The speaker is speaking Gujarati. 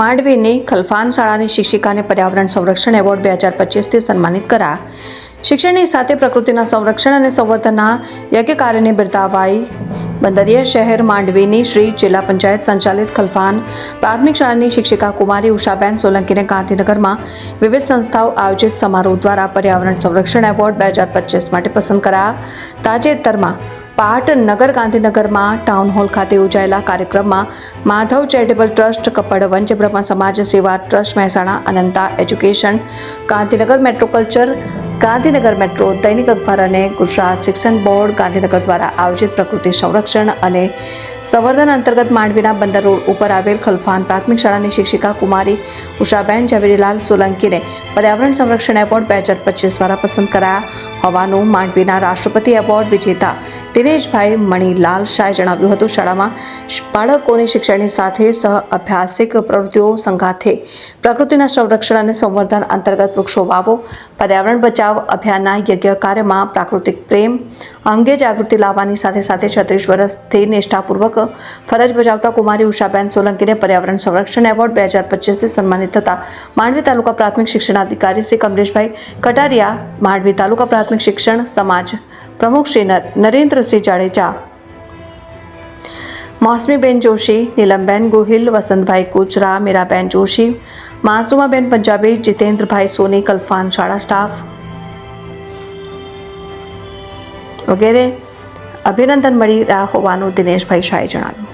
માંડવીની ખલફાન શાળાની શિક્ષિકાને પર્યાવરણ સંરક્ષણ એવોર્ડ બે હજાર પચીસથી સન્માનિત કરા શિક્ષણની સાથે પ્રકૃતિના સંરક્ષણ અને સંવર્ધનના યજ્ઞ કાર્યને બિરદાવાઈ બંદરીય શહેર માંડવીની શ્રી જિલ્લા પંચાયત સંચાલિત ખલફાન પ્રાથમિક શાળાની શિક્ષિકા કુમારી ઉષાબેન સોલંકીને ગાંધીનગરમાં વિવિધ સંસ્થાઓ આયોજિત સમારોહ દ્વારા પર્યાવરણ સંરક્ષણ એવોર્ડ બે હજાર પચીસ માટે પસંદ કરાયા. તાજેતરમાં પાટનગર ગાંધીનગરમાં ટાઉન હોલ ખાતે યોજાયેલા કાર્યક્રમમાં માધવ ચેરિટેબલ ટ્રસ્ટ કપડ વંચબ્રહ્મ સમાજ સેવા trust, Mehsana, Ananta education Gandhinagar metro culture Gandhinagar metro, દૈનિક અખબાર અને ગુજરાત શિક્ષણ બોર્ડ ગાંધીનગર દ્વારા આયોજિત પ્રકૃતિ સંરક્ષણ અને સંવર્ધન અંતર્ગત માંડવીના બંદર રોડ ઉપર આવેલ ખલફાન પ્રાથમિક શાળાની શિક્ષિકા કુમારી ઉષાબેન ઝવેરીલાલ સોલંકીને પર્યાવરણ સંરક્ષણ એવોર્ડ બે હજાર પચીસ દ્વારા પસંદ કરાયા. હોવાનું માંડવીના રાષ્ટ્રપતિ એવોર્ડ વિજેતા દિનેશભાઈ મણીલાલ શાહે જણાવ્યું હતું. શાળામાં બાળકોની શિક્ષણની સાથે સહ અભ્યાસિક પ્રવૃત્તિઓ સંઘાથે પ્રકૃતિના સંરક્ષણ અને સંવર્ધન અંતર્ગત વૃક્ષો વાવો, પર્યાવરણ બચાવ અભિયાનના યજ્ઞ કાર્યમાં પ્રાકૃતિક પ્રેમ અંગે જાગૃતિ લાવવાની સાથે સાથે છત્રીસ વર્ષથી નિષ્ઠાપૂર્વક ફરજ બજાવતા કુમારી ઉષાબેન સોલંકીને પર્યાવરણ સંરક્ષણ એવોર્ડ બે હજાર પચીસથી સન્માનિત થતા માંડવી તાલુકા પ્રાથમિક શિક્ષણાધિકારી શ્રી કમલેશભાઈ કટારિયા, માંડવી તાલુકા પ્રાથમિક શિક્ષણ સમાજ પ્રમુખ શ્રી નર- નરેન્દ્રસિંહ જાડેજા, મોસમીબેન જોશી, નીલમબેન ગોહિલ, વસંતભાઈ કુચરા, મીરાબેન જોશી, માસુમાબેન પંજાબી, જીતેન્દ્રભાઈ સોની, કલ્ફાન શાળા સ્ટાફ વગેરે. અભિનંદન મળી રહ્યા હોવાનું દિનેશભાઈ શાહે જણાવ્યું.